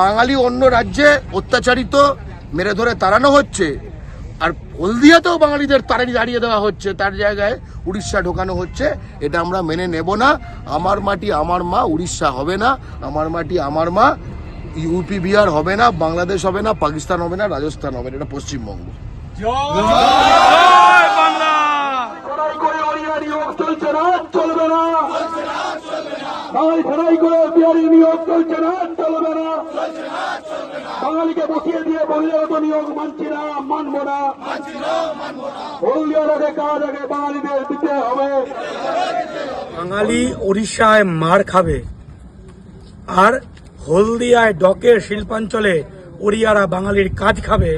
বাঙালি অন্য রাজ্যে অত্যাচারিত মেরে ধরে তাড়ানো হচ্ছে আর হলদিয়াতেও বাঙালিদের তাড়ানি দাঁড়িয়ে দেওয়া হচ্ছে তার জায়গায় উড়িষ্যা ঢোকানো হচ্ছে এটা আমরা মেনে নেব না। আমার মাটি আমার মা উড়িষ্যা হবে না। আমার মাটি আমার মা ইউপি বিহার হবে না বাংলাদেশ হবে না পাকিস্তান হবে না রাজস্থান হবে না এটা পশ্চিমবঙ্গ। চলছে না চলবে না। বাঙালি ছাড়াই করে বিহারি নিয়োগ চলছে না চলবে না। বাঙালিকে বসিয়ে দিয়ে বললেও তো নিয়োগ মানছি না মানবো না। হলদিয়ার আগে কাজ আগে বাঙালিদের দিতে হবে। বাঙালি উড়িষ্যায় মার খাবে। আর হলদিয়ায় ডকের শিল্পাঞ্চলে ওড়িয়ারা বাঙালির কাজ খাবে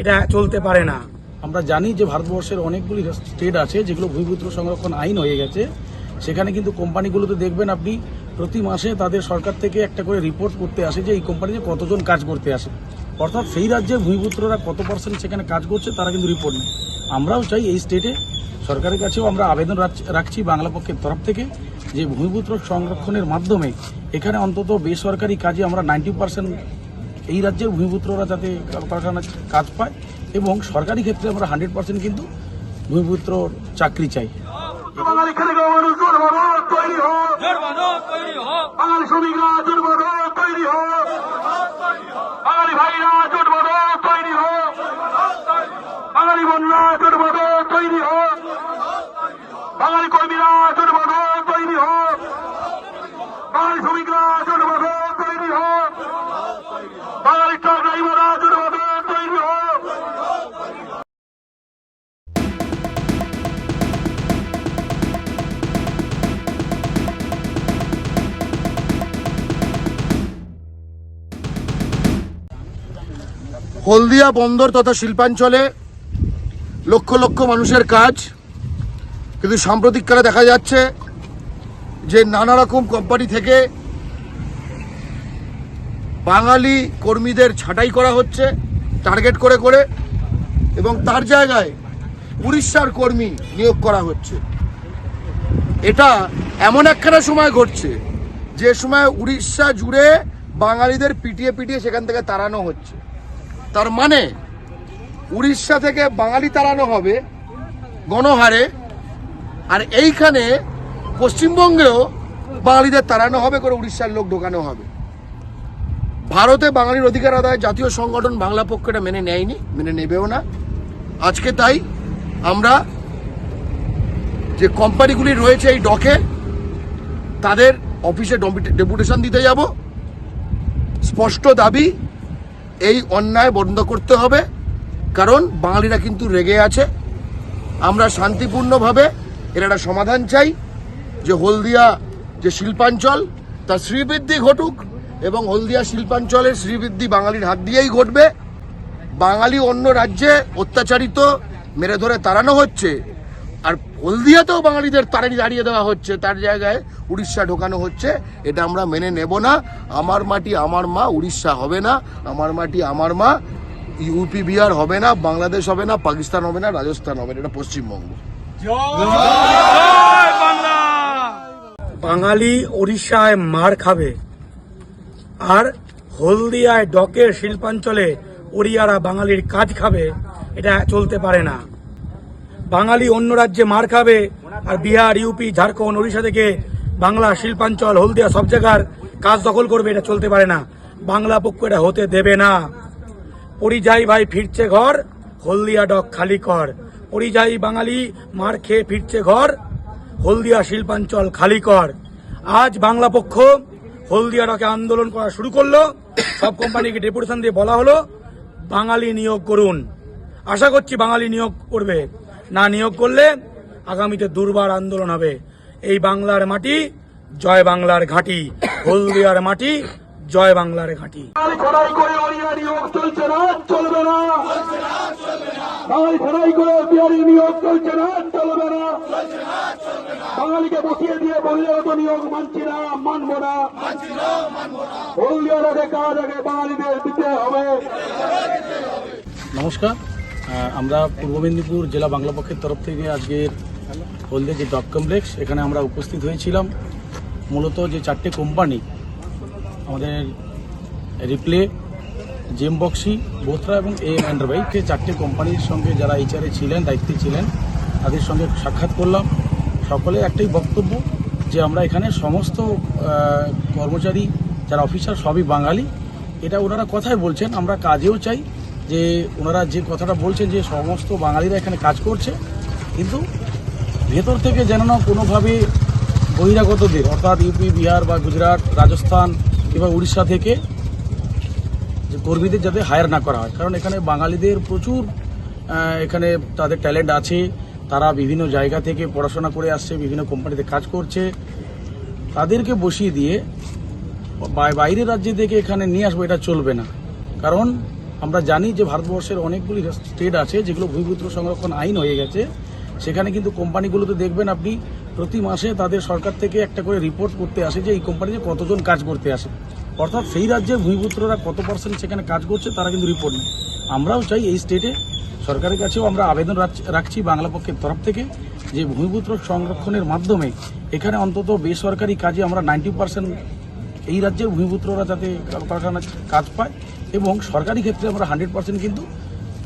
এটা চলতে পারে না। আমরা জানি যে ভারতবর্ষের অনেকগুলি স্টেট আছে যেগুলো ভূমিপুত্র সংরক্ষণ আইন হয়ে গেছে। সেখানে কিন্তু কোম্পানিগুলোতে দেখবেন আপনি প্রতি মাসে তাদের সরকার থেকে একটা করে রিপোর্ট করতে আসে যে এই কোম্পানিতে কতজন কাজ করতে আসে। অর্থাৎ সেই রাজ্যের ভূমিপুত্ররা কত পার্সেন্ট সেখানে কাজ করছে তারা কিন্তু রিপোর্ট নেই আমরাও চাই এই স্টেটে সরকারের কাছেও আমরা আবেদন রাখছি বাংলা পক্ষের তরফ থেকে যে ভূমিপুত্র সংরক্ষণের মাধ্যমে এখানে অন্তত বেসরকারি কাজে আমরা নাইনটি পার্সেন্ট এই রাজ্যের ভূমিপুত্ররা যাতে কারখানা কাজ পায় এবং সরকারি ক্ষেত্রে আমরা হান্ড্রেড পার্সেন্ট কিন্তু ভূমিপুত্র চাকরি চাই। বাঙালি খেলে মানুষ জোরবানো তৈরি হোক। বাঙালি শ্রমিকরা জোরবানো হলদিয়া বন্দর তথা শিল্পাঞ্চলে লক্ষ লক্ষ মানুষের কাজ। কিন্তু সাম্প্রতিককালে দেখা যাচ্ছে যে নানা রকম কোম্পানি থেকে বাঙালি কর্মীদের ছাঁটাই করা হচ্ছে টার্গেট করে করে, এবং তার জায়গায় উড়িষ্যার কর্মী নিয়োগ করা হচ্ছে। এটা এমন একখানা সময় ঘটছে, যে সময় উড়িষ্যা জুড়ে বাঙালিদের পিটিয়ে পিটিয়ে সেখান থেকে তাড়ানো হচ্ছে। তার মানে উড়িষ্যা থেকে বাঙালি তাড়ানো হবে গণহারে, আর এইখানে পশ্চিমবঙ্গেও বাঙালিদের তাড়ানো হবে করে উড়িষ্যার লোক ঢোকানো হবে। ভারতে বাঙালির অধিকার আদায় জাতীয় সংগঠন বাংলা পক্ষটা মেনে নেয়নি, মেনে নেবেও না। আজকে তাই আমরা যে কোম্পানিগুলি রয়েছে এই ডকে, তাদের অফিসে ডেপুটেশন দিতে যাব। স্পষ্ট দাবি এই অন্যায় বন্ধ করতে হবে, কারণ বাঙালিরা কিন্তু রেগে আছে। আমরা শান্তিপূর্ণভাবে এর একটা সমাধান চাই, যে হলদিয়া যে শিল্পাঞ্চল, তার শ্রীবৃদ্ধি ঘটুক এবং হলদিয়া শিল্পাঞ্চলের শ্রীবৃদ্ধি বাঙালির হাত দিয়েই ঘটবে। বাঙালি অন্য রাজ্যে অত্যাচারিত, মেরে ধরে তাড়ানো হচ্ছে হলদিয়াতেও বাঙালিদের তাড়ানি দাঁড়িয়ে দেওয়া হচ্ছে, তার জায়গায় উড়িষ্যা ঢোকানো হচ্ছে, এটা আমরা মেনে নেব না। আমার মাটি আমার মা, উড়িষ্যা হবে না। আমার মাটি আমার মা ইউপি বিহার হবে না, বাংলাদেশ হবে না, পাকিস্তান হবে না, রাজস্থান হবে না, এটা পশ্চিমবঙ্গ। বাঙালি উড়িষ্যায় মার খাবে, আর হলদিয়ায় ডকের শিল্পাঞ্চলে ওড়িয়ারা বাঙালির কাজ খাবে, এটা চলতে পারে না। বাঙালি অন্য রাজ্যে মার খাবে আর বিহার, ইউপি, ঝাড়খণ্ড, ওড়িশা থেকে বাংলা, শিল্পাঞ্চল, হলদিয়া, সব জায়গার কাজ দখল করবে, এটা চলতে পারে না। বাংলা পক্ষ এটা হতে দেবে না। পরিযায়ী ভাই ফিরছে ঘর, হলদিয়া ডক খালি কর। পরিযায়ী বাঙালি মার খেয়ে ফিরছে ঘর, হলদিয়া শিল্পাঞ্চল খালি কর। আজ বাংলা পক্ষ হলদিয়া ডকে আন্দোলন করা শুরু করল। সব কোম্পানিকে ডেপুটেশন দিয়ে বলা হলো, বাঙালি নিয়োগ করুন। আশা করছি বাঙালি নিয়োগ করবে। না নিয়োগ করলে আগামীতে দুর্বার আন্দোলন হবে। এই বাংলার মাটি জয় বাংলার ঘাঁটি। হলদিয়ার মাটি জয় বাংলার ঘাঁটি। বাঙালি ছাড়াই করে অরিয়া নিয়োগ চলছে না চলবে না। বাঙালি ছাড়াই করে বিহারি নিয়োগ চলছে না চলবে না। বাঙালিকে বসিয়ে দিয়ে বললেও তো নিয়োগ মানছি না মানবো না। হলদিয়ার কাজ আগে বাঙালিদের দিতে হবে? নমস্কার। আমরা পূর্ব মেদিনীপুর জেলা বাংলা পক্ষের তরফ থেকে আজকের হলদে যে ডক কমপ্লেক্স, এখানে আমরা উপস্থিত হয়েছিলাম। মূলত যে চারটে কোম্পানি আমাদের রিপ্লে জেমবক্সি বোথরা এবং এ অ্যান্ড্রবাইক চারটে কোম্পানির সঙ্গে যারা এইচআরে ছিলেন, দায়িত্বে ছিলেন, তাদের সঙ্গে সাক্ষাৎ করলাম। সকলে একটাই বক্তব্য যে আমরা এখানে সমস্ত কর্মচারী, যারা অফিসার সবই বাঙালি। এটা ওনারা কথাই বলছেন, আমরা কাজেও চাই যে ওনারা যে কথাটা বলছেন যে সমস্ত বাঙালিরা এখানে কাজ করছে, কিন্তু ভেতর থেকে যেন না কোনোভাবে বহিরাগতদের, অর্থাৎ ইউপি, বিহার বা গুজরাট, রাজস্থান কিংবা উড়িষ্যা থেকে যে কর্মীদের যাতে হায়ার না করা হয়। কারণ এখানে বাঙালিদের প্রচুর এখানে তাদের ট্যালেন্ট আছে, তারা বিভিন্ন জায়গা থেকে পড়াশোনা করে আসছে, বিভিন্ন কোম্পানিতে কাজ করছে। তাদেরকে বসিয়ে দিয়ে বাইরের রাজ্যে থেকে এখানে নিয়ে আসব এটা চলবে না। কারণ আমরা জানি যে ভারতবর্ষের অনেকগুলি স্টেট আছে যেগুলো ভূমিপুত্র সংরক্ষণ আইন হয়ে গেছে। সেখানে কিন্তু কোম্পানিগুলোতে দেখবেন আপনি প্রতি মাসে তাদের সরকার থেকে একটা করে রিপোর্ট করতে আসে যে এই কোম্পানিতে কতজন কাজ করতে আসে। অর্থাৎ সেই রাজ্যের ভূমিপুত্ররা কত পার্সেন্ট সেখানে কাজ করছে তারা কিন্তু রিপোর্ট নেই আমরাও চাই এই স্টেটে সরকারের কাছেও আমরা আবেদন রাখছি বাংলা পক্ষের তরফ থেকে যে ভূমিপুত্র সংরক্ষণের মাধ্যমে এখানে অন্তত বেসরকারি কাজে আমরা নাইনটি পার্সেন্ট এই রাজ্যের ভূমিপুত্ররা যাতে কারখানা কাজ পায় এবং সরকারি ক্ষেত্রে আমরা হান্ড্রেড পার্সেন্ট কিন্তু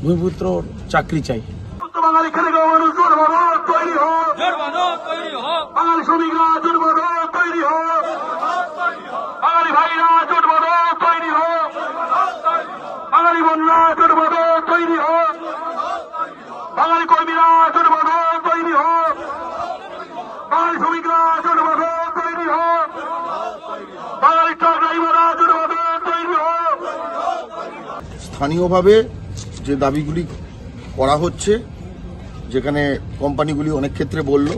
ভূমিপুত্র চাকরি চাই। বাঙালি খেলে মানুষ জোর তৈরি হোক। বাঙালি শ্রমিকরা তৈরি হোক। বাঙালি ভাইরা জোট বাঁধো, তৈরি হোক বাঙালি বোনরা জোট বাঁধো, তৈরি হোক বাঙালি কর্মীরা জোট বাঁধো, তৈরি হোক বাঙালি শ্রমিকরা জোট বাঁধো, তৈরি হোক বাঙালি ট্রাক ড্রাইভাররা জোট বাঁধো, তৈরি হোক স্থানীয়ভাবে যে দাবিগুলি করা হচ্ছে, যেখানে কোম্পানিগুলি অনেক ক্ষেত্রে বলল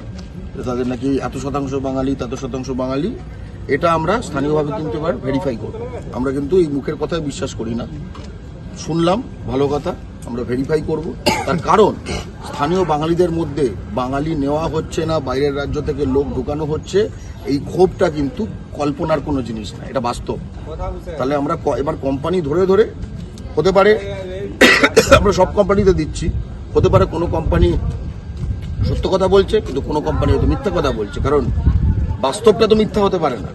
যে তাদের নাকি এত শতাংশ বাঙালি, তত শতাংশ বাঙালি, এটা আমরা স্থানীয়ভাবে কিন্তু এবার ভেরিফাই করব। আমরা কিন্তু এই মুখের কথায় বিশ্বাস করি না। শুনলাম, ভালো কথা, আমরা ভেরিফাই করব। তার কারণ, স্থানীয় বাঙালিদের মধ্যে বাঙালি নেওয়া হচ্ছে না, বাইরের রাজ্য থেকে লোক ঢুকানো হচ্ছে, এই ক্ষোভটা কিন্তু কল্পনার কোনো জিনিস না, এটা বাস্তব। তাহলে আমরা এবার কোম্পানি ধরে ধরে হতে পারে আমরা সব কোম্পানিতে দিচ্ছি হতে পারে কোনো কোম্পানি সত্য কথা বলছে কিন্তু কোনো কোম্পানি হয়তো মিথ্যা কথা বলছে। কারণ বাস্তবটা তো মিথ্যা হতে পারে না।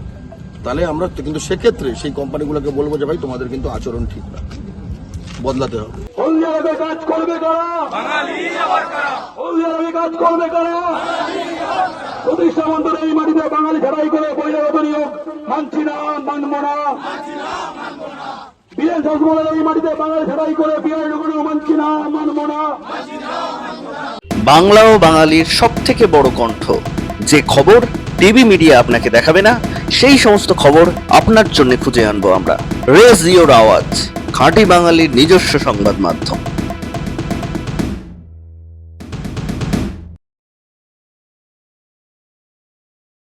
তাহলে আমরা কিন্তু সেক্ষেত্রে সেই কোম্পানিগুলোকে বলব যে ভাই তোমাদের কিন্তু আচরণ ঠিক না। বদলাতে হবে। কাজ করবে কাজ করবে প্রতিষ্ঠা মন্ত্রের এই মাটিতে বাঙালি ছাড়াই করে বহিরাগত নিয়োগ। মানছি না মানব না। বিএন শাসমলের এই মাটিতে বাঙালি ছাড়াই করে বিআই ঢুকলেও মানছি না মানব না বাংলা ও বাঙালির সব থেকে বড় কণ্ঠ। যে খবর টিভি মিডিয়া আপনাকে দেখাবে না, সেই সমস্ত খবর আপনার জন্য খুঁজে আনব আমরা। রেজ ইওর আওয়াজ, খাঁটি বাঙালির নিজস্ব সংবাদ মাধ্যম।